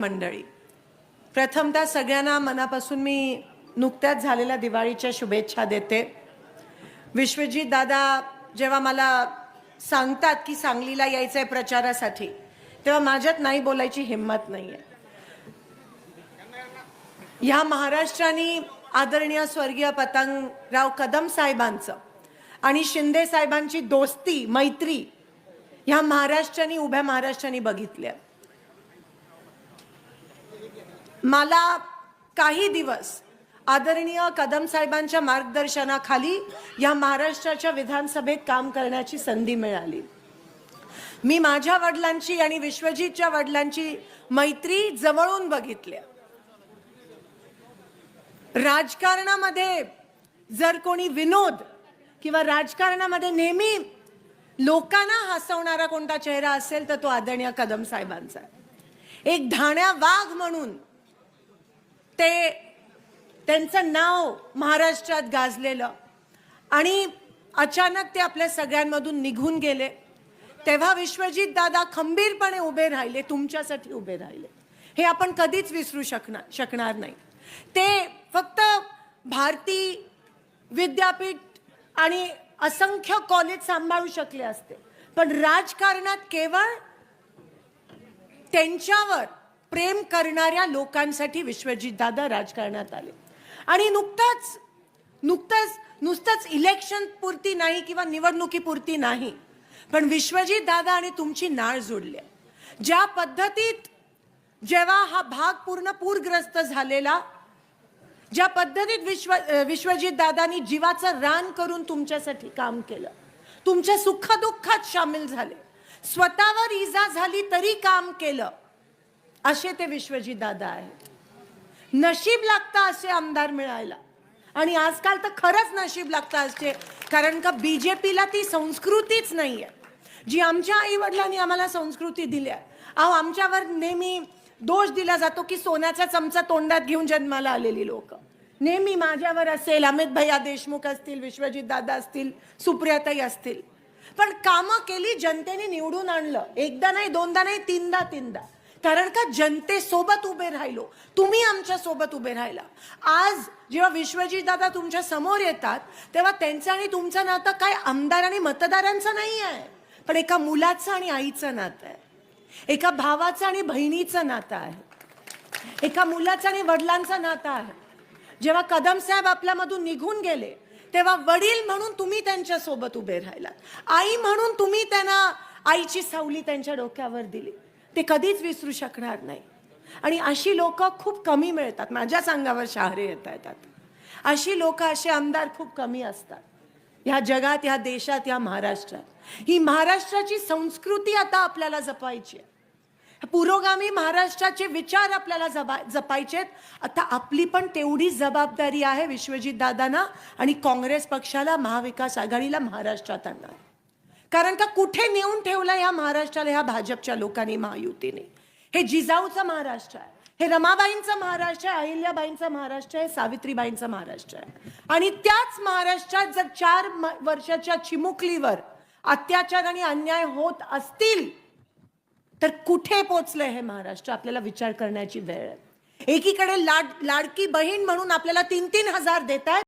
मंडळी. प्रथमतः सगळ्यांना मनापासून मी नुकत्याच झालेल्या दिवाळीच्या शुभेच्छा देते. विश्वजीत दादा जेव्हा मला सांगतात की सांगलीला यायचं आहे प्रचारासाठी तेव्हा माझ्यात नाही बोलायची हिंमत नाही आहे ह्या महाराष्ट्राने आदरणीय स्वर्गीय पतंगराव कदम साहेबांचं आणि शिंदे साहेबांची दोस्ती मैत्री ह्या महाराष्ट्राने उभ्या महाराष्ट्राने बघितल्या. मला काही दिवस आदरणीय कदम साहेबांच्या मार्गदर्शनाखाली या महाराष्ट्राच्या विधानसभेत काम करण्याची संधी मिळाली मी माझ्या वडिलांची आणि विश्वजितच्या वडिलांची मैत्री जवळून बघितल्या राजकारणामध्ये जर कोणी विनोद किंवा राजकारणामध्ये नेहमी लोकांना हसवणारा कोणता चेहरा असेल तर तो आदरणीय कदम साहेबांचा आहे. एक धाण्या वाघ म्हणून. ते त्यांचं नाव महाराष्ट्रात गाजलेलं. आणि अचानक ते आपल्या सगळ्यांमधून निघून गेले. तेव्हा विश्वजित दादा खंबीरपणे उभे राहिले तुमच्यासाठी उभे राहिले. हे आपण कधीच विसरू शकणार शकणार नाही. ते फक्त भारती विद्यापीठ आणि असंख्य कॉलेज सांभाळू शकले असते. पण राजकारणात केवळ त्यांच्यावर प्रेम करणाऱ्या लोकांसाठी विश्वजित दादा राजकारणात आले आणि नुकतंच नुकतंच नुसतंच इलेक्शन पुरती नाही किंवा निवडणुकीपुरती नाही पण विश्वजित दादा आणि तुमची नाळ जोडली आहे. ज्या पद्धतीत जेव्हा हा भाग पूर्ण पूरग्रस्त झालेला ज्या पद्धतीत विश्व विश्वजित दादांनी जीवाचं रान करून तुमच्यासाठी काम केलं तुमच्या सुखदुःखात सामील झाले स्वतःवर इजा झाली तरी काम केलं. असे ते विश्वजी दादा आहेत. नशीब लागतं असे आमदार मिळायला. आणि आजकाल तर खरंच नशीब लागतं असे कारण का बी जे पीला ती संस्कृतीच नाही आहे जी आमच्या आई वडिलांनी आम्हाला संस्कृती दिली आहे अहो आमच्यावर नेहमी दोष दिला जातो की सोन्याचा चमचा तोंडात घेऊन जन्माला आलेली लोक. नेहमी माझ्यावर असेल अमित भैया देशमुख असतील विश्वजित दादा असतील सुप्रियाताई असतील. पण कामं केली जनतेने निवडून आणलं. एकदा नाही दोनदा नाही तीनदा तीनदा. कारण का जनतेसोबत उभे राहिलो. तुम्ही आमच्यासोबत उभे राहिला. आज जेव्हा विश्वजीत दादा तुमच्यासमोर येतात तेव्हा त्यांचं आणि तुमचं नातं काय आमदार आणि मतदारांचं नाही आहे. पण एका मुलाचं आणि आईचं नातं आहे. एका भावाचं आणि बहिणीचं नातं आहे. एका मुलाचं आणि वडिलांचं नातं आहे. जेव्हा कदम साहेब आपल्यामधून निघून गेले तेव्हा वडील म्हणून तुम्ही त्यांच्यासोबत उभे राहिलात. आई म्हणून तुम्ही त्यांना आईची सावली त्यांच्या डोक्यावर दिली. ते कधीच विसरू शकणार नाही. आणि अशी लोक खूप कमी मिळतात. माझ्याच अंगावर शहारे येता येतात. अशी लोक असे आमदार खूप कमी असतात. ह्या जगात ह्या देशात ह्या महाराष्ट्रात. ही महाराष्ट्राची संस्कृती आता आपल्याला जपायची आहे. पुरोगामी महाराष्ट्राचे विचार आपल्याला जबा जपायचेत. आता आपली पण तेवढी जबाबदारी आहे विश्वजित दादांना आणि काँग्रेस पक्षाला महाविकास आघाडीला महाराष्ट्रात आणणार. कारण का कुठे नेऊन ठेवलं या महाराष्ट्राला ह्या भाजपच्या लोकांनी महायुतीने? हे जिजाऊचं महाराष्ट्र आहे. हे रमाबाईंचं महाराष्ट्र आहे अहिल्याबाईंचं महाराष्ट्र आहे सावित्रीबाईंचं महाराष्ट्र आहे. आणि त्याच महाराष्ट्रात जर चार वर्षाच्या चिमुकलीवर अत्याचार आणि अन्याय होत असतील तर कुठे पोचलं हे महाराष्ट्र? आपल्याला विचार करण्याची वेळ आहे. एकीकडे लाड लाडकी बहीण म्हणून आपल्याला तीन तीन हजार देत आहेत